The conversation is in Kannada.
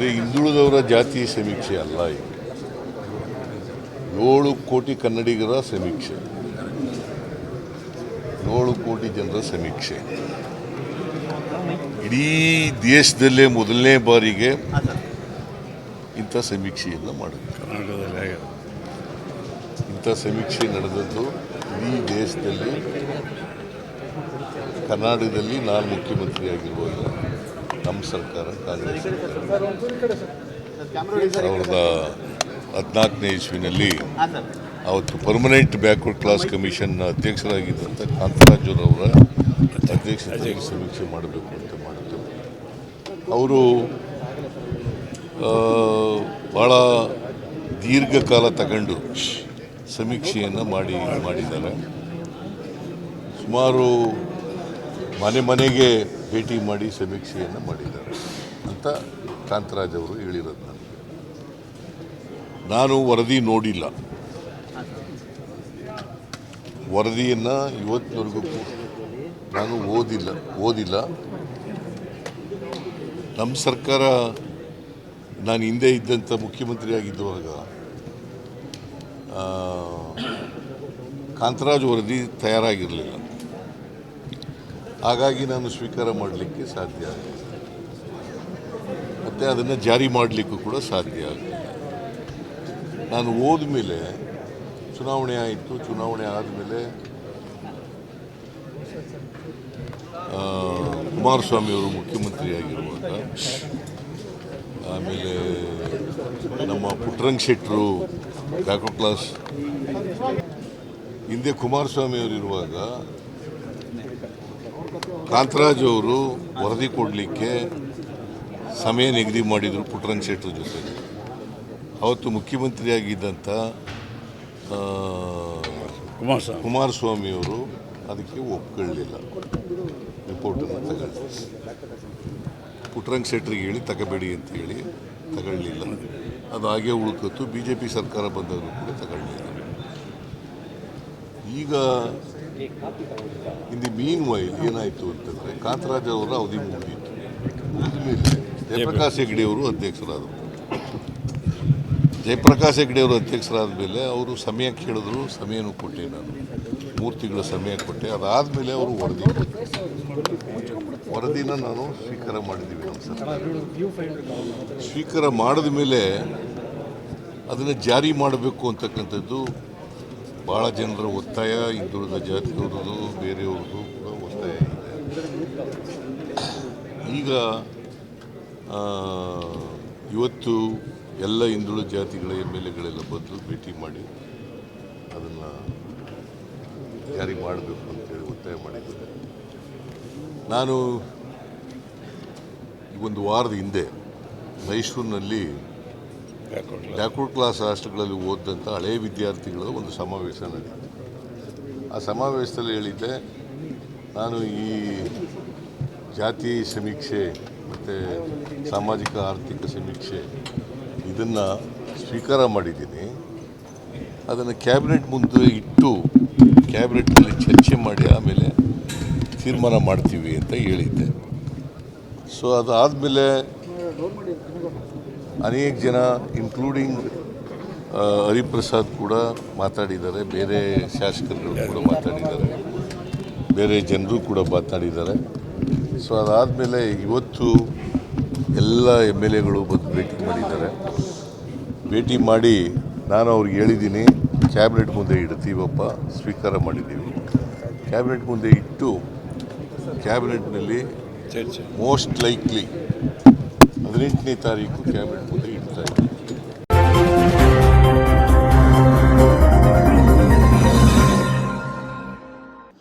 ಬರೀ ಹಿಂದುಳಿದವರ ಜಾತಿ ಸಮೀಕ್ಷೆ ಅಲ್ಲ ಇದು ಏಳು ಕೋಟಿ ಕನ್ನಡಿಗರ ಸಮೀಕ್ಷೆ. ಏಳು ಕೋಟಿ ಜನರ ಸಮೀಕ್ಷೆ. ಇಡೀ ದೇಶದಲ್ಲೇ ಮೊದಲನೇ ಬಾರಿಗೆ ಇಂಥ ಸಮೀಕ್ಷೆಯನ್ನು ಕರ್ನಾಟಕದಲ್ಲಿ ಇಂಥ ಸಮೀಕ್ಷೆ ನಡೆದದ್ದು ಇಡೀ ದೇಶದಲ್ಲಿ ಕರ್ನಾಟಕದಲ್ಲಿ ನಾನು ಮುಖ್ಯಮಂತ್ರಿ ಆಗಿರುವಾಗ ನಮ್ಮ ಸರ್ಕಾರ ಕಾಂಗ್ರೆಸ್ ಸಾವಿರದ ಹದಿನಾಲ್ಕನೇ ಇಸ್ವಿನಲ್ಲಿ ಅವತ್ತು ಪರ್ಮನೆಂಟ್ ಬ್ಯಾಕ್ವರ್ಡ್ ಕ್ಲಾಸ್ ಕಮಿಷನ್ ಅಧ್ಯಕ್ಷರಾಗಿದ್ದಂಥ ಕಾಂತರಾಜುರವರ ಅಧ್ಯಕ್ಷತೆಯಲ್ಲಿ ಸಮೀಕ್ಷೆ ಮಾಡಬೇಕು ಅಂತ ಮಾಡಿದ್ದೆವು ಅವರು ಭಾಳ ದೀರ್ಘಕಾಲ ತಗೊಂಡು ಸಮೀಕ್ಷೆಯನ್ನು ಮಾಡಿ ಮಾಡಿದ್ದಾರೆ. ಸುಮಾರು ಮನೆ ಮನೆಗೆ ಭೇಟಿ ಮಾಡಿ ಸಮೀಕ್ಷೆಯನ್ನು ಮಾಡಿದ್ದಾರೆ ಅಂತ ಕಾಂತರಾಜ್ ಅವರು ಹೇಳಿರೋದು ನನಗೆ. ನಾನು ವರದಿ ನೋಡಿಲ್ಲ. ವರದಿಯನ್ನು ಇವತ್ತಿನವರೆಗೂ ನಾನು ಓದಿಲ್ಲ ಓದಿಲ್ಲ. ನಮ್ಮ ಸರ್ಕಾರ, ನಾನು ಹಿಂದೆ ಇದ್ದಂಥ ಮುಖ್ಯಮಂತ್ರಿ ಕಾಂತರಾಜ್ ವರದಿ ತಯಾರಾಗಿರಲಿಲ್ಲ. ಹಾಗಾಗಿ ನಾನು ಸ್ವೀಕಾರ ಮಾಡಲಿಕ್ಕೆ ಸಾಧ್ಯ ಆಗಲಿಲ್ಲ. ಮತ್ತು ಅದನ್ನು ಜಾರಿ ಮಾಡಲಿಕ್ಕೂ ಕೂಡ ಸಾಧ್ಯ ಆಗಲಿಲ್ಲ. ನಾನು ಹೋದ ಮೇಲೆ ಚುನಾವಣೆ ಆಯಿತು, ಚುನಾವಣೆ ಆದಮೇಲೆ ಕುಮಾರಸ್ವಾಮಿಯವರು ಮುಖ್ಯಮಂತ್ರಿಯಾಗಿರುವಾಗ ಆಮೇಲೆ ನಮ್ಮ ಪುಟ್ಟರಂಗ್ ಶೆಟ್ಟರು ಬ್ಯಾಕ್ವರ್ಡ್ ಕ್ಲಾಸ್ ಹಿಂದೆ ಕುಮಾರಸ್ವಾಮಿಯವರಿರುವಾಗ ಕಾಂತರಾಜ್ ಅವರು ವರದಿ ಕೊಡಲಿಕ್ಕೆ ಸಮಯ ನಿಗದಿ ಮಾಡಿದರು ಪುಟ್ಟರಂಗ್ ಶೆಟ್ಟರ ಜೊತೆಗೆ. ಅವತ್ತು ಮುಖ್ಯಮಂತ್ರಿಯಾಗಿದ್ದಂಥ ಕುಮಾರಸ್ವಾಮಿ. ಅವರು ಅದಕ್ಕೆ ಒಪ್ಕೊಳ್ಳಲಿಲ್ಲ ರಿಪೋರ್ಟನ್ನು ತಗೊಳ್ಳಿ. ಪುಟ್ಟರಂಗ್ ಶೆಟ್ಟರಿಗೆ ಹೇಳಿ ತಗೋಬೇಡಿ ಅಂತ ಹೇಳಿ ತಗೊಳ್ಳಿಲ್ಲ. ಅದು ಹಾಗೆ ಉಳ್ಕೊತು ಬಿ ಜೆ ಪಿ ಸರ್ಕಾರ ಬಂದವರು ಕೂಡ ತಗೊಳ್ಳಿಲ್ಲ. ಈಗ ಇನ್ ದಿ ಮೀನ್ ವೈಲ್ ಏನಾಯಿತು ಅಂತಂದರೆ ಕಾಂತರಾಜ್ ಅವರ ಅವಧಿ ಮುಗಿದಿತ್ತು. ಮುಗಿದ ಮೇಲೆ ಜಯಪ್ರಕಾಶ್ ಹೆಗ್ಡೆ ಅವರು ಅಧ್ಯಕ್ಷರಾದರು. ಜಯಪ್ರಕಾಶ್ ಹೆಗ್ಡೆ ಅವರು ಅಧ್ಯಕ್ಷರಾದ ಮೇಲೆ ಅವರು ಸಮಯ ಕೇಳಿದ್ರು, ಸಮಯನೂ ಕೊಟ್ಟೆ ನಾನು. ಮೂರು ತಿಂಗಳ ಸಮಯ ಕೊಟ್ಟೆ. ಅದಾದಮೇಲೆ ಅವರು ವರದಿ. ವರದಿನ ನಾನು ಸ್ವೀಕಾರ ಮಾಡಿದ್ದೀವಿ ನಮ್ಮ ಸರ್ ಸ್ವೀಕಾರ ಮಾಡಿದ ಮೇಲೆ ಅದನ್ನು ಜಾರಿ ಮಾಡಬೇಕು ಅಂತಕ್ಕಂಥದ್ದು ಭಾಳ ಜನರ ಒತ್ತಾಯ ಹಿಂದುಳಿದ ಜಾತಿಯವ್ರದ್ದು ಬೇರೆಯವ್ರದ್ದು ಕೂಡ ಒತ್ತಾಯ ಇದೆ. ಈಗ ಇವತ್ತು ಎಲ್ಲ ಹಿಂದುಳಿದ ಜಾತಿಗಳ ಎಂ ಎಲ್ ಎಗಳೆಲ್ಲ ಬಂದು ಭೇಟಿ ಮಾಡಿ ಅದನ್ನು ಜಾರಿ ಮಾಡಬೇಕು ಅಂತೇಳಿ ಒತ್ತಾಯ ಮಾಡಿದ್ದಾರೆ. ನಾನು ಒಂದು ವಾರದ ಹಿಂದೆ ಮೈಸೂರಿನಲ್ಲಿ ಬ್ಯಾಕ್ವರ್ಡ್ ಕ್ಲಾಸ್ ಹಾಸ್ಟೆಲ್ಗಳಲ್ಲಿ ಓದಿದಂಥ ಹಳೆಯ ವಿದ್ಯಾರ್ಥಿಗಳ ಒಂದು ಸಮಾವೇಶ ನಡೀತು ಆ ಸಮಾವೇಶದಲ್ಲಿ ಹೇಳಿದ್ದೆ, ನಾನು ಈ ಜಾತಿ ಸಮೀಕ್ಷೆ ಮತ್ತು ಸಾಮಾಜಿಕ ಆರ್ಥಿಕ ಸಮೀಕ್ಷೆ ಇದನ್ನು ಸ್ವೀಕಾರ ಮಾಡಿದ್ದೀನಿ. ಅದನ್ನು ಕ್ಯಾಬಿನೆಟ್ ಮುಂದೆ ಇಟ್ಟು ಕ್ಯಾಬಿನೆಟ್ನಲ್ಲಿ ಚರ್ಚೆ ಮಾಡಿ ಆಮೇಲೆ ತೀರ್ಮಾನ ಮಾಡ್ತೀವಿ ಅಂತ ಹೇಳಿದ್ದೆ. ಸೊ ಅದಾದಮೇಲೆ ಅನೇಕ ಜನ ಇನ್ಕ್ಲೂಡಿಂಗ್ ಹರಿಪ್ರಸಾದ್ ಕೂಡ ಮಾತಾಡಿದ್ದಾರೆ. ಬೇರೆ ಶಾಸಕರುಗಳು ಕೂಡ ಮಾತಾಡಿದ್ದಾರೆ. ಬೇರೆ ಜನರು ಕೂಡ ಮಾತಾಡಿದ್ದಾರೆ. ಸೊ ಅದಾದಮೇಲೆ ಇವತ್ತು ಎಲ್ಲ ಎಂ ಎಲ್ ಎಗಳು ಬಂದು ಭೇಟಿ ಮಾಡಿದ್ದಾರೆ. ಭೇಟಿ ಮಾಡಿ ನಾನು ಅವ್ರಿಗೆ ಹೇಳಿದ್ದೀನಿ ಕ್ಯಾಬಿನೆಟ್ ಮುಂದೆ ಇಡ್ತೀವಪ್ಪ ಸ್ವೀಕಾರ ಮಾಡಿದ್ದೀವಿ. ಕ್ಯಾಬಿನೆಟ್ ಮುಂದೆ ಇಟ್ಟು ಕ್ಯಾಬಿನೆಟ್ನಲ್ಲಿ ಮೋಸ್ಟ್ ಲೈಕ್ಲಿ ಹದಿನೆಂಟನೇ ತಾರೀಕು ಕ್ಯಾಬಿನೆಟ್ ಮುಂದೆ ಇಡ್ತಾ ಇದ್ದೀವಿ